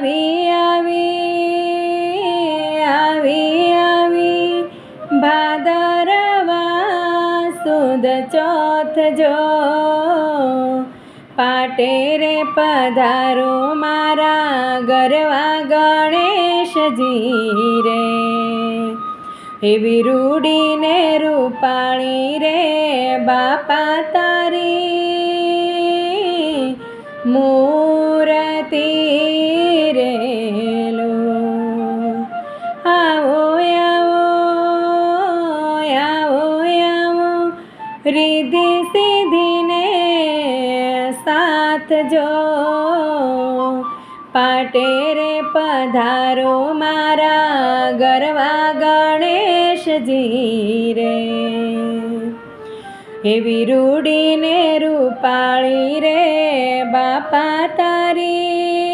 આવી આવી આવી આવી. ભાદરવા સુદ ચોથ જો, પાટે પધારો મારા ગરવા ગણેશજી રે. એવી રૂડીને રૂપાળી રે, બાપા તારી. મૂરતિ રીધિ સિદ્ધિને સાથ જો પાટે પધારો મારા ગરવા ગણેશજી રે એવી રૂડીને રૂપાળી રે બાપા તારી